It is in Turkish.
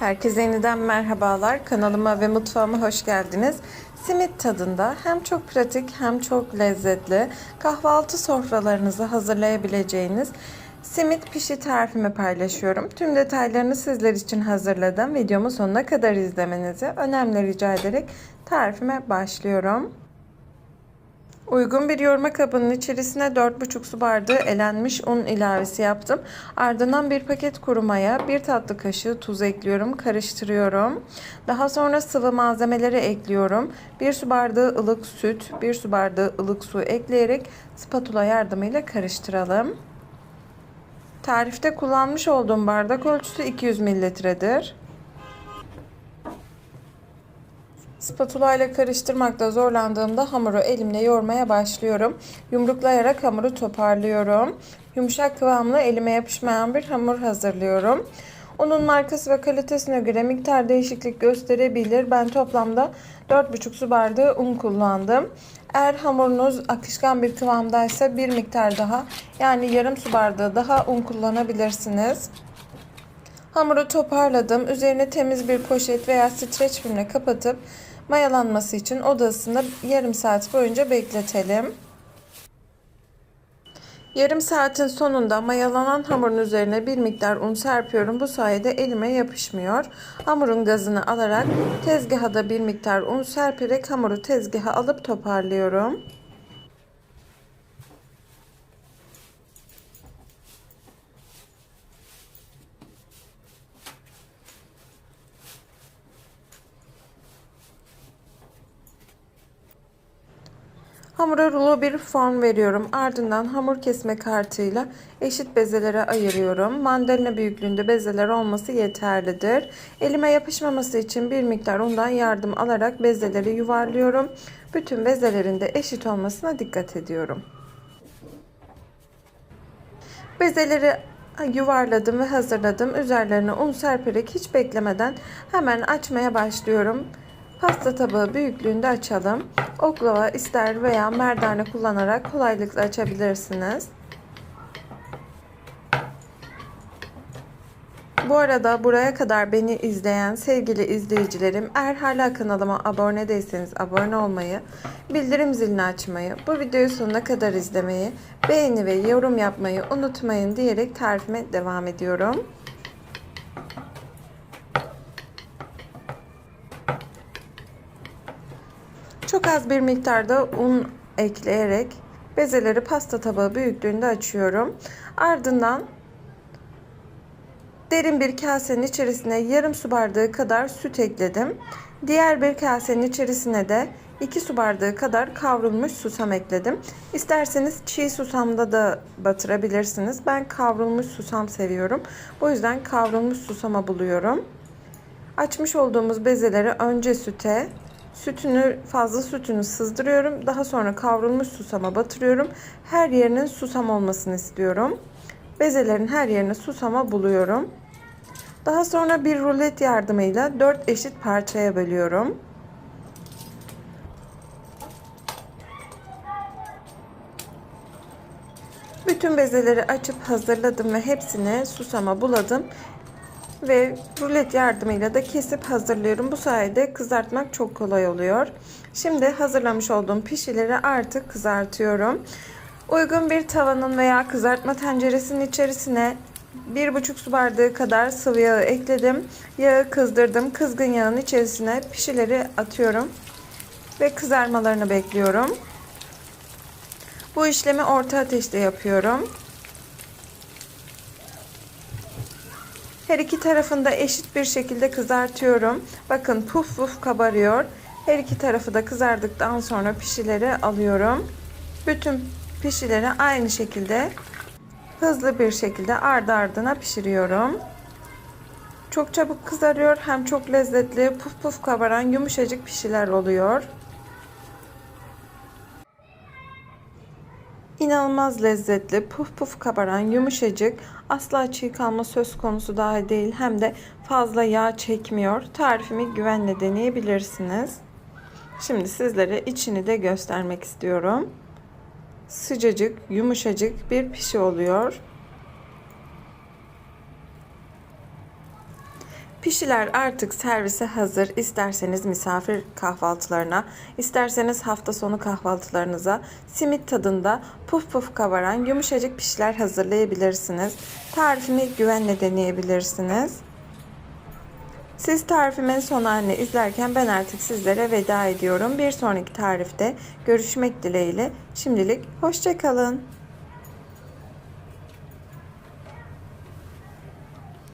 Herkese yeniden merhabalar. Kanalıma ve mutfağıma hoş geldiniz. Simit tadında hem çok pratik hem çok lezzetli kahvaltı sofralarınızı hazırlayabileceğiniz simit pişi tarifimi paylaşıyorum. Tüm detaylarını sizler için hazırladım. Videomu sonuna kadar izlemenizi önemli rica ederek tarifime başlıyorum. Uygun bir yoğurma kabının içerisine 4,5 su bardağı elenmiş un ilavesi yaptım. Ardından bir paket kuru maya, 1 tatlı kaşığı tuz ekliyorum, karıştırıyorum. Daha sonra sıvı malzemeleri ekliyorum. 1 su bardağı ılık süt, 1 su bardağı ılık su ekleyerek spatula yardımıyla karıştıralım. Tarifte kullanmış olduğum bardak ölçüsü 200 mililitredir. Spatula ile karıştırmakta zorlandığımda hamuru elimle yoğurmaya başlıyorum. Yumruklayarak hamuru toparlıyorum. Yumuşak kıvamlı elime yapışmayan bir hamur hazırlıyorum. Unun markası ve kalitesine göre miktar değişiklik gösterebilir. Ben toplamda 4,5 su bardağı un kullandım. Eğer hamurunuz akışkan bir kıvamdaysa bir miktar daha yani yarım su bardağı daha un kullanabilirsiniz. Hamuru toparladım. Üzerine temiz bir poşet veya streç filmle kapatıp mayalanması için odasında yarım saat boyunca bekletelim. Yarım saatin sonunda mayalanan hamurun üzerine bir miktar un serpiyorum. Bu sayede elime yapışmıyor. Hamurun gazını alarak tezgaha da bir miktar un serperek hamuru tezgaha alıp toparlıyorum. Hamura rulo bir form veriyorum. Ardından hamur kesme kartıyla eşit bezelere ayırıyorum. Mandalina büyüklüğünde bezeler olması yeterlidir. Elime yapışmaması için bir miktar undan yardım alarak bezeleri yuvarlıyorum. Bütün bezelerin de eşit olmasına dikkat ediyorum. Bezeleri yuvarladım ve hazırladım. Üzerlerine un serperek hiç beklemeden hemen açmaya başlıyorum. Pasta tabağı büyüklüğünde açalım. Oklava ister veya merdane kullanarak kolaylıkla açabilirsiniz. Bu arada buraya kadar beni izleyen sevgili izleyicilerim eğer hala kanalıma abone değilseniz abone olmayı, bildirim zilini açmayı, bu videoyu sonuna kadar izlemeyi, beğeni ve yorum yapmayı unutmayın diyerek tarifime devam ediyorum. Çok az bir miktarda un ekleyerek bezeleri pasta tabağı büyüklüğünde açıyorum. Ardından derin bir kasenin içerisine yarım su bardağı kadar süt ekledim. Diğer bir kasenin içerisine de 2 su bardağı kadar kavrulmuş susam ekledim. İsterseniz çiğ susamda da batırabilirsiniz. Ben kavrulmuş susam seviyorum. Bu yüzden kavrulmuş susama buluyorum. Açmış olduğumuz bezeleri önce süte, Sütünü fazla sütünü sızdırıyorum. Daha sonra kavrulmuş susama batırıyorum. Her yerinin susam olmasını istiyorum. Bezelerin her yerine susama buluyorum. Daha sonra bir rulet yardımıyla 4 eşit parçaya bölüyorum. Bütün bezeleri açıp hazırladım ve hepsini susama buladım ve rulet yardımıyla da kesip hazırlıyorum. Bu sayede kızartmak çok kolay oluyor. Şimdi hazırlamış olduğum pişileri artık kızartıyorum. Uygun bir tavanın veya kızartma tenceresinin içerisine 1,5 su bardağı kadar sıvı yağı ekledim. Yağı kızdırdım. Kızgın yağın içerisine pişileri atıyorum ve kızarmalarını bekliyorum. Bu işlemi orta ateşte yapıyorum. Her iki tarafında eşit bir şekilde kızartıyorum. Bakın puf puf kabarıyor. Her iki tarafı da kızardıktan sonra pişileri alıyorum. Bütün pişileri aynı şekilde hızlı bir şekilde ardı ardına pişiriyorum. Çok çabuk kızarıyor hem çok lezzetli puf puf kabaran yumuşacık pişiler oluyor. İnanılmaz lezzetli, puf puf kabaran, yumuşacık, asla çiğ kalma söz konusu dahi değil hem de fazla yağ çekmiyor. Tarifimi güvenle deneyebilirsiniz. Şimdi sizlere içini de göstermek istiyorum. Sıcacık, yumuşacık bir pişi oluyor. Pişiler artık servise hazır. İsterseniz misafir kahvaltılarına, isterseniz hafta sonu kahvaltılarınıza simit tadında puf puf kabaran yumuşacık pişiler hazırlayabilirsiniz. Tarifimi güvenle deneyebilirsiniz. Siz tarifimin son halini izlerken ben artık sizlere veda ediyorum. Bir sonraki tarifte görüşmek dileğiyle. Şimdilik hoşçakalın.